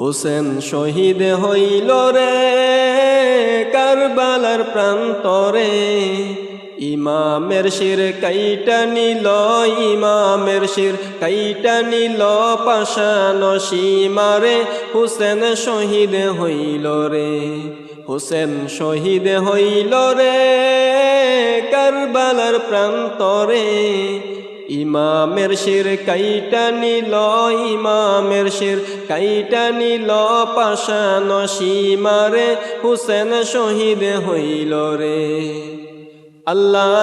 হোসেন শহীদ হইল রে কারবালার প্রান্তরে। ইমামের শির কাইটা নিল, ইমামের শির কাইটা নিল পাশান সীমারে হোসেন শহীদ হইল রে। হোসেন শহীদ হইল রে কারবালার প্রান্তরে। ইমামের শির কাইটা নিল, ইমামের শির কাইটা নিল পাশান সীমারে হুসেন শহীদ হইল রে। আল্লাহ,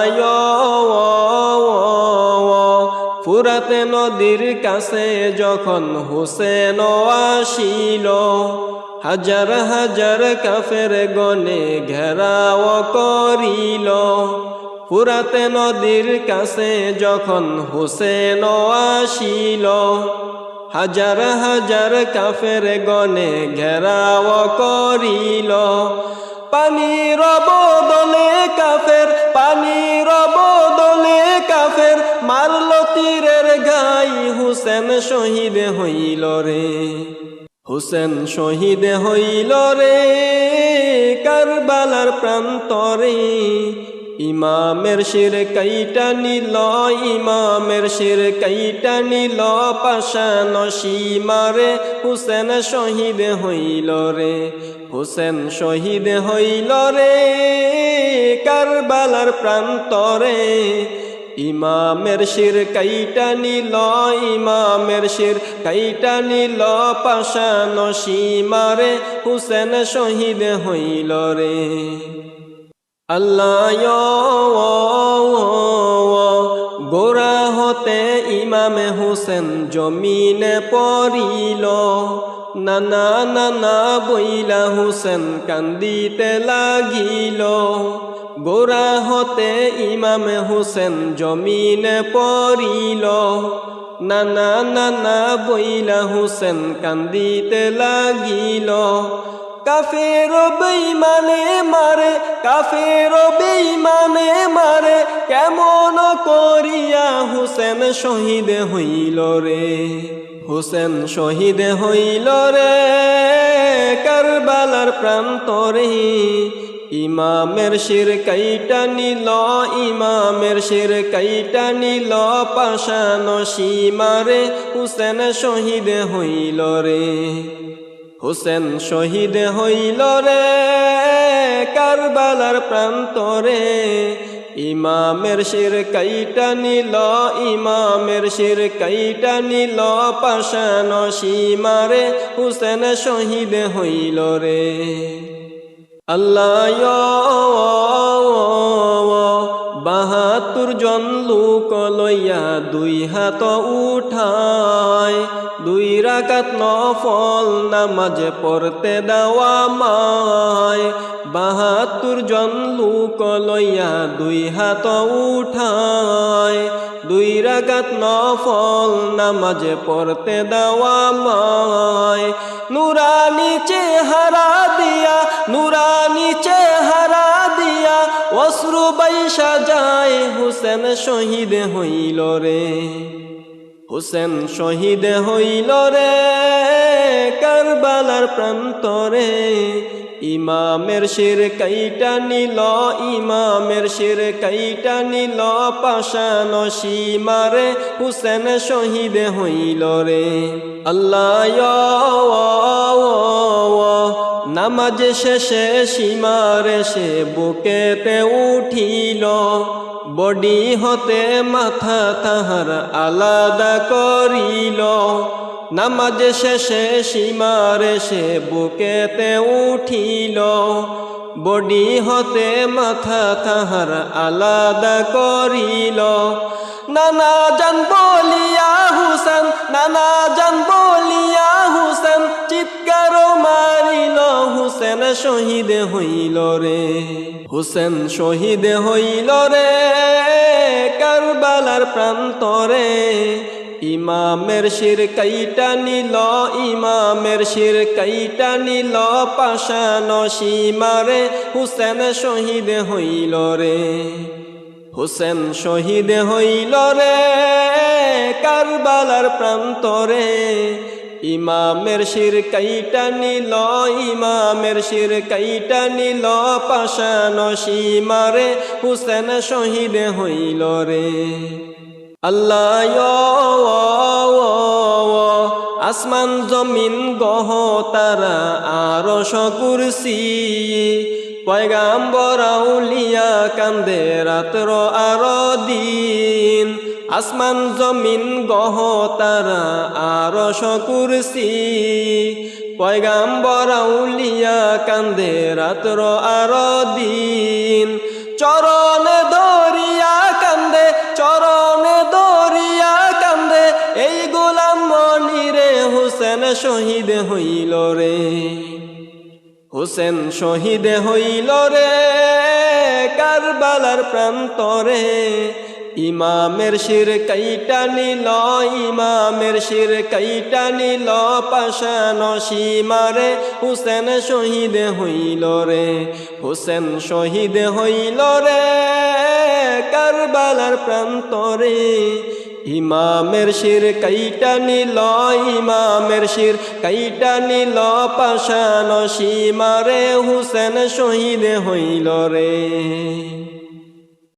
ফুরাতে নদীর কাছে যখন হুসেন আসিল, হাজার হাজার কাফের গনে ঘেরাও করিল। ফুরাতে নদীর কাছে যখন হুসেন আসিল, হাজার হাজার কাফের গনে ঘেরাও করিল। পানির বদলে কাফের, পানির বদলে কাফের, মারল তীরের গাই হুসেন শহীদ হইল রে। হুসেন শহীদ হইল রে কারবালার প্রান্তরে। ইমামের শির কাইটা নিল ইমামের শির কাইটা নিল পাশান সীমারে হুসেন শহীদ হইল রে, হুসেন শহীদ হইল রে কারবালার প্রান্তরে। ইমামের শির কাইটা নিল ইমামের শির কাইটা নিল পাশান সীমারে হুসেন শহীদ হইল রে। আল্লাহ গোরা হতে ইমামে হুসেন জমিনে পড়িল। নানা নানা বইলা হুসেন কান্দিতে লাগিল। গোরা হতে ইমামে হুসেন জমিনে পড়িল। নানা নানা বইলা হুসেন কান্দিতে লাগিল। কাফের বেইমানে মারে, কাফের বেইমানে মারে, কেমন করিয়া হুসেন শহীদ হইল রে? হুসেন শহীদ হইল রে কারবালার প্রান্তরে। ইমামের শির কাইটা নিল, ইমামের শির কাইটা নিল পাশান সীমারে হুসেন শহীদ হইল রে। হুসেন শহীদ হইল রে কারবালার প্রান্তরে। ইমামের শির কাইটা নিল, ইমামের শির কাইটা নিল পাশান সীমারে হুসেন শহীদ হইল রে। আল্লাহ দুই হাত উঠায় দুই রাকাত নফল নামাজ পড়তে দেওয়া মায় বাহাত্তর জন লোক লইয়া দুই হাত উঠায় দুই রাকাত নফল নামাজে পড়তে দেওয়া মায় নুরানি চেহারা দিয়া, নুরানি চেহারা দিয়া, অশ্রু যায় হুসেন শহীদ হইল রে। হুসেন শহীদ হইল রে কারবালার প্রান্তরে। ইমামের শির কাইটা নিল, ইমামের শির কাইটা নিল পাশান সীমারে হুসেন শহীদ হইল রে। আল্লাহ নামাজ শেষে সীমারে সে বুকেতে উঠিল। বডি হতে মাথা তাহার আলাদা করিল। নামাজ শেষে সীমারে সে বুকেতে উঠিল। বডি হতে মাথা তাহার আলাদা করিল। নানা জান বলিয়া হুসেন নানা জান বলিয়া শহীদ হইল রে। হুসেন শহীদ হইল রে কারবালার প্রান্তরে। ইমামের শির কাইটা নিল, ইমামের শির কাইটা নিল পাশান সীমারে হুসেন শহীদ হইল রে। হুসেন শহীদ হইল রে কারবালার প্রান্তরে। ইমামের শির কাইটা নিল, ইমামের শির কাইটা নিল পাশান সীমারে হুসেন শহীদ হইল রে। আল্লাহ আসমান জমিন গহ তারা আরও কুরসি পয়গাম্বর আউলিয়া কান্দে রাত্র আর দিন। আসমান জমিন গহ তারা আরও কুরসি পয়গাম্বর আউলিয়া কান্দে রাত্র আর দিন। চরণে দরিয়া কান্দে, চরণে দরিয়া কান্দে, এই গোলাম মনিরে হুসেন শহীদ হইল রে। হুসেন শহীদ হইল রে কারবালার প্রান্তরে। ইমামের শির কাইটা নিল, ইমামের শির কাইটা নিল পাশান সীমারে হুসেন শহীদ হইল রে, হুসেন শহীদ হইল রে কারবালার প্রান্তরে। ইমামের শির কাইটা নিল, ইমামের শির কাইটা নিল পাশান সীমারে হুসেন শহীদ হইল রে।